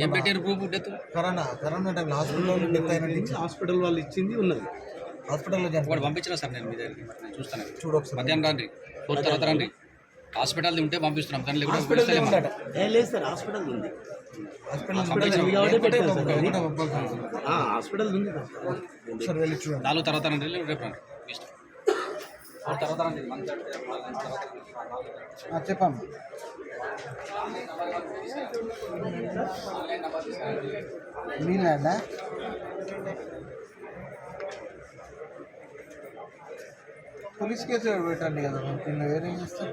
ఏం పెట్టారు group death corona corona టైంలో హాస్పిటల్లో డెత్ అయినట్టు హాస్పిటల్ వాళ్ళు ఇచ్చింది ఉన్నది. హాస్పిటల్లో పంపించిన సార్ నేను మీ దగ్గరికి? చూస్తాను. చూడు ఒకసారి. మధ్యాహ్నం రండి. తర్వాత రండి. హాస్పిటల్ ఉంటే పంపిస్తున్నాం కానీ. ఉందట. ఏ లేదు సార్ హాస్పిటల్ ఉంది. హాస్పిటల్ ఉంది నాలుగు తర్వాత రండి రేపు రండి. తర్వాత రండి. పోలీస్ కేసు పెట్టండి కదా నిన్న వేరే చేస్తారు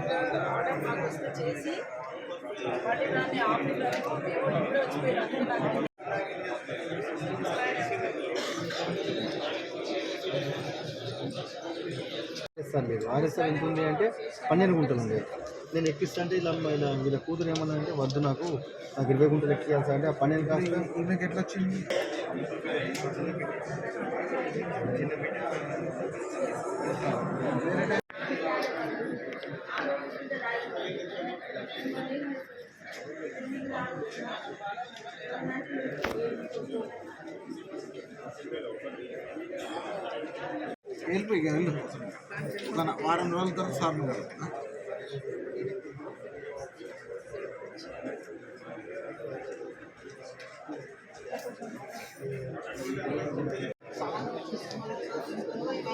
వస్తే చేసి మళ్ళీ దాన్ని ఆఫీస్లో దేవుడు ఇప్పుడే వచ్చిపోయారు అందుకే నాకు ఇస్తాను లేదు ఆర్ఎస్ఆర్ ఎంత ఉంది అంటే పన్నెండు గుంటలు ఉంది. నేను ఎక్కిస్తా అంటే ఇలా ఇలా వీళ్ళ కూతురు ఏమన్నా అంటే వద్దు నాకు నాకు ఇరవై గుంటలు ఎక్కియాల్సి అంటే ఆ పన్నెండు కాస్త ఈమెకి ఎట్లా వచ్చింది? వెళ్ళిపోయి వెళ్ళు. తన వారం రోజుల తర్వాత సార్ గారు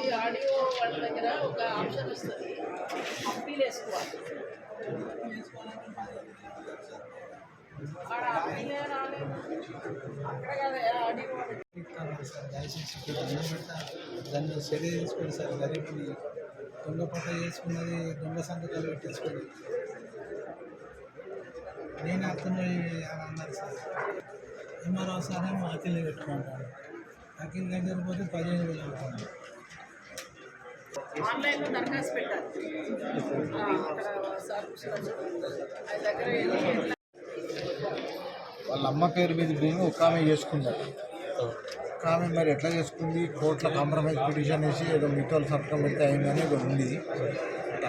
ఇది ఆడియో వాళ్ళ దగ్గర ఒక ఆప్షన్ వస్తుంది. అప్పీల్ వేసుకోవాలి ఆడ అప్పీలే రాలేదు. అక్కడ కదా ఆడియో వాళ్ళ దాన్ని చర్య తీసుకోండి సార్ గరీబ్ని దొంగ పట్ట చేసుకున్నది దొంగ సంతకాలు పెట్టించుకోండి నేను అతను అని అన్నారు సార్. ఎంఆర్ఓ సార్ ఏమో అఖిల్ని పెట్టుకుంటాను అఖిల్ దగ్గర పోతే పదిహేను వేలు అవుతుంది. ఆన్లైన్లో దరఖాస్తు పెట్టారు. అక్కడ సార్ కూర్చోవచ్చు. ఆయన దగ్గర వెళ్ళి వాళ్ళ అమ్మ పేరు మీద భూమి ఒక ఆమె చేసుకున్నారు ఒక ఆమె మరి ఎట్లా చేసుకుంది? కోర్టులో కాంప్రమైజ్ పిటిషన్ వేసి ఏదో మిగతా సంతకం పెడితే అయిందని ఏదో ఉంది.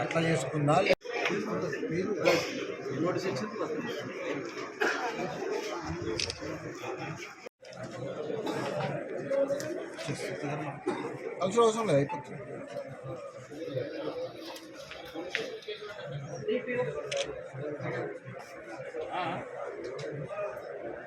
అట్లా చేసుకుందా అవసరం అవసరం లేదు అయిపోతుంది ఆ